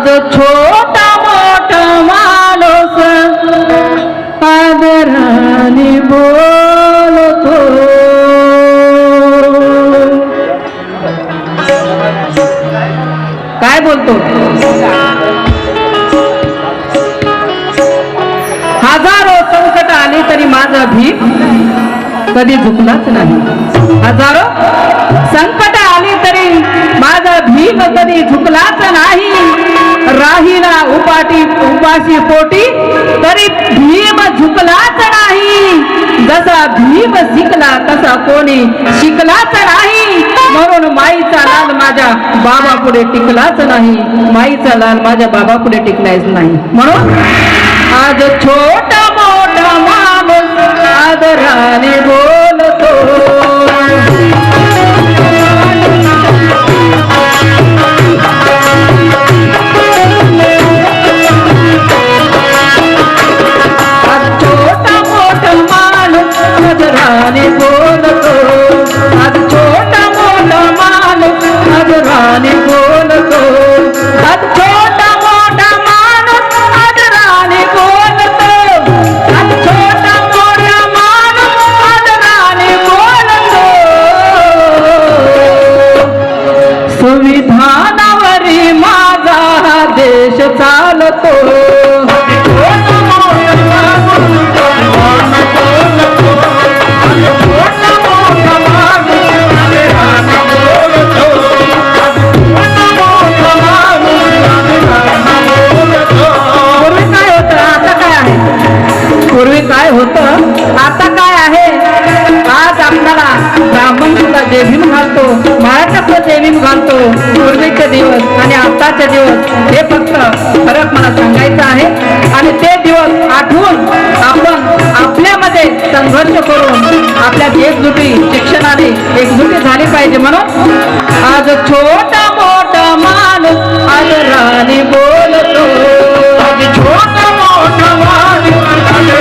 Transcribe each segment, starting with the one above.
आज छोटा मोठ माणूस आदराने बोलतो. काय बोलतो? हजारो संकट आली तरी माझा भीक कधी झुकलाच नाही. हजारो संकट आली तरी माझा भीक कधी झुकलाच नाही. राहिला उपाटी उपाशी पोटी तरी भीम झुकलाच नाही. जसा भीम शिकला तसा कोणी शिकलाच नाही. म्हणून माईचा लाल माझ्या बाबा पुढे टिकलाच नाही. माईचा लाल माझ्या बाबा पुढे टिकलाच नाही. म्हणून आज छोटा मोठा माणूस आदराने बोल काय होतं? आता काय आहे? आज आपल्याला ब्राह्मण सुद्धा जेभीम घालतो मराठा जेभीम घालतो पूर्वीचे दिवस आणि आताचे दिवस हे फक्त फरक मला सांगायचं आहे. आणि ते दिवस आठवून आपण आपल्यामध्ये संघर्ष करून आपल्या एकजुटी शिक्षणाने एकजुटी झाली पाहिजे म्हणून. आज छोटा मोठा माणूस आज राणी बोल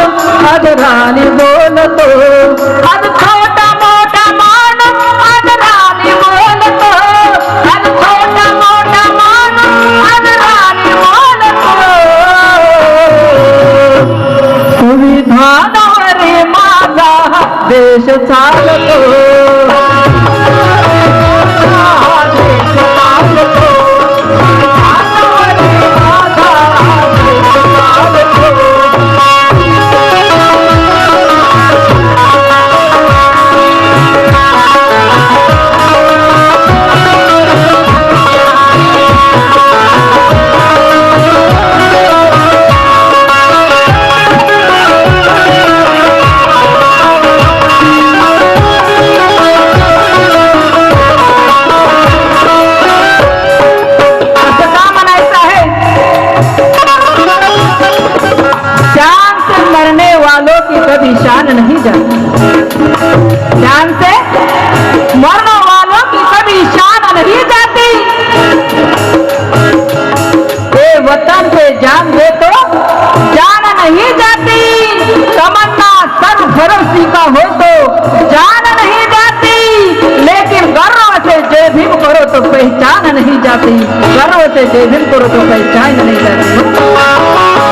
आज राणी बोलतो. आज छोटा मोठा आज राणी बोलतो. आज छोटा मोठा आज राणी बोलतो. आज छोटा मोठा माणूस आज जान दे तो जान नहीं जाती, तमन्ना भरोसी का हो तो जान नहीं जाती, लेकिन गर्व से जय भीम करो तो पहचान नहीं जाती, गर्व से जय भीम करो तो पहचान नहीं जाती।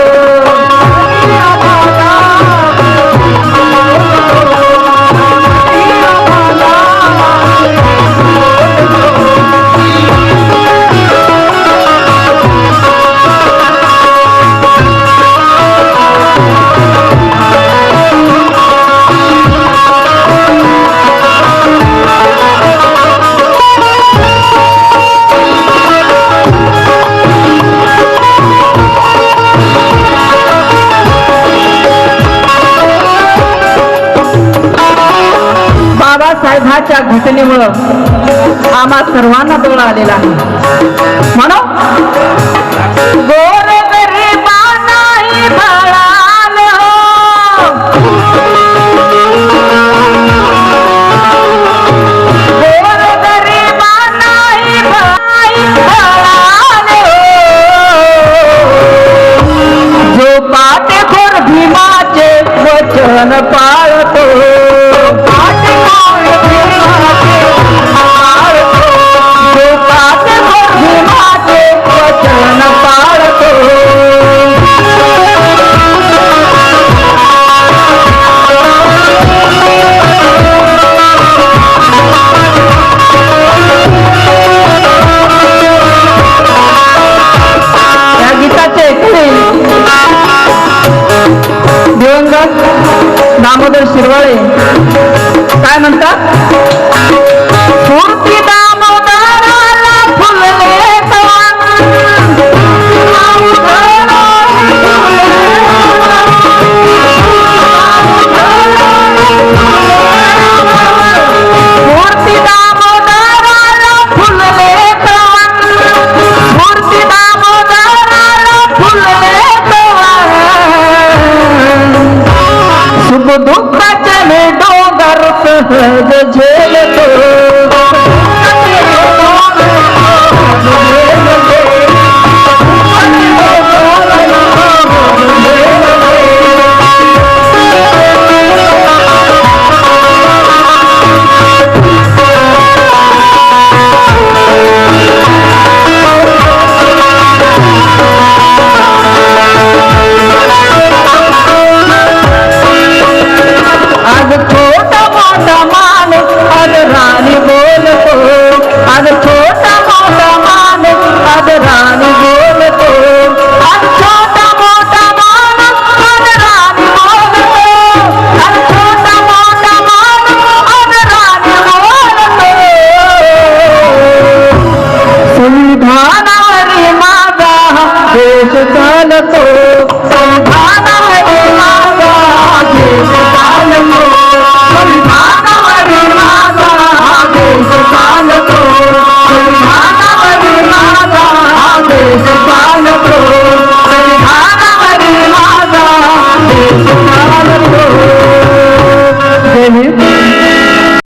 Oh! दहाच्या घटनेमुळं आम्हा सर्वांना दोन आलेला आहे. म्हणून दामोदर शिरवाळे. काय म्हणतात?